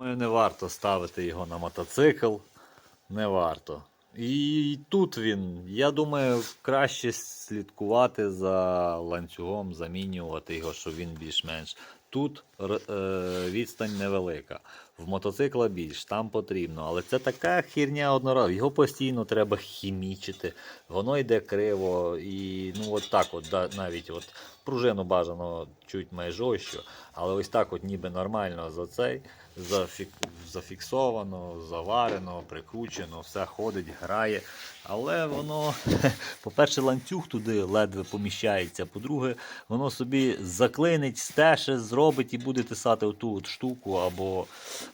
Не варто ставити його на мотоцикл. Не варто. І тут він, я думаю, краще слідкувати за ланцюгом, замінювати його, щоб він більш-менш. Тут е, відстань невелика. В мотоцикла більш, там потрібно. Але це така хірня одноразова. Його постійно треба хімічити. Воно йде криво. І ну от так, от, навіть от пружину бажано чуть майжорстче, але ось так, от ніби нормально за цей зафік... зафіксовано, заварено, прикручено, все ходить, грає. Але воно, по-перше, ланцюг туди ледве поміщається. По-друге, воно собі заклинить, стеше, зробить і буде тисати оту от штуку або.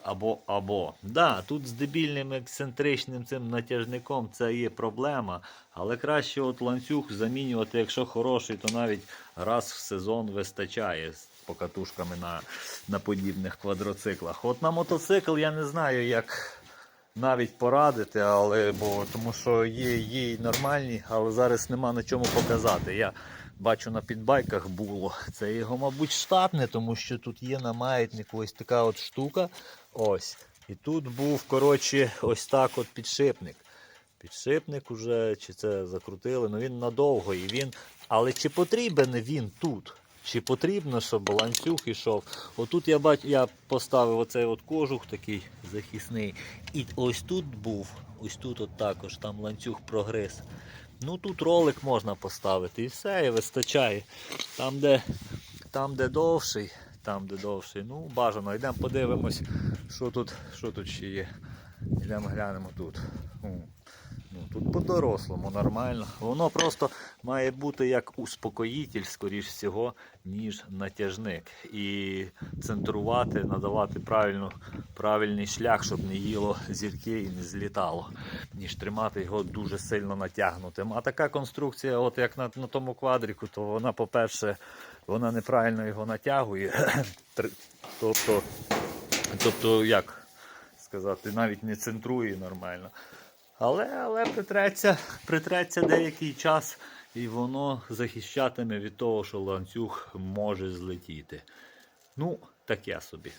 або, або. Да, тут з дебільним ексцентричним цим натяжником це є проблема. Але краще от ланцюг замінювати, якщо хороший, то навіть раз в сезон вистачає з покатушками на, на подібних квадроциклах. От на мотоцикл я не знаю, як навіть порадити, але бо тому що є, є нормальні, але зараз нема на чому показати. Я бачу на підбайках було. Це його, мабуть, штатне, тому що тут є на маятнику ось така от штука. Ось. І тут був, коротше, ось так от підшипник. Підшипник уже, чи це закрутили, ну він надовго і він. Але чи потрібен він тут? Чи потрібно, щоб ланцюг ішов? Отут я бачу, я поставив оцей от кожух такий захисний. І ось тут був, ось тут от також, там ланцюг прогриз. Ну тут ролик можна поставити і все, і вистачає. Там, де, там, де довший, там, де довший, ну бажано. Йдемо подивимось, що тут, що тут ще є. Йдемо глянемо тут. Ну, тут по-дорослому нормально. Воно просто має бути як успокоїтель, скоріш всього, ніж натяжник. І центрувати, надавати правильну, правильний шлях, щоб не їло зірки і не злітало, ніж тримати його дуже сильно натягнутим. А така конструкція, от як на, на тому квадріку, то вона, по-перше, вона неправильно його натягує. Тобто, тобто як сказати, навіть не центрує нормально. Але, але притреться, притреться деякий час, і воно захищатиме від того, що ланцюг може злетіти. Ну, таке собі.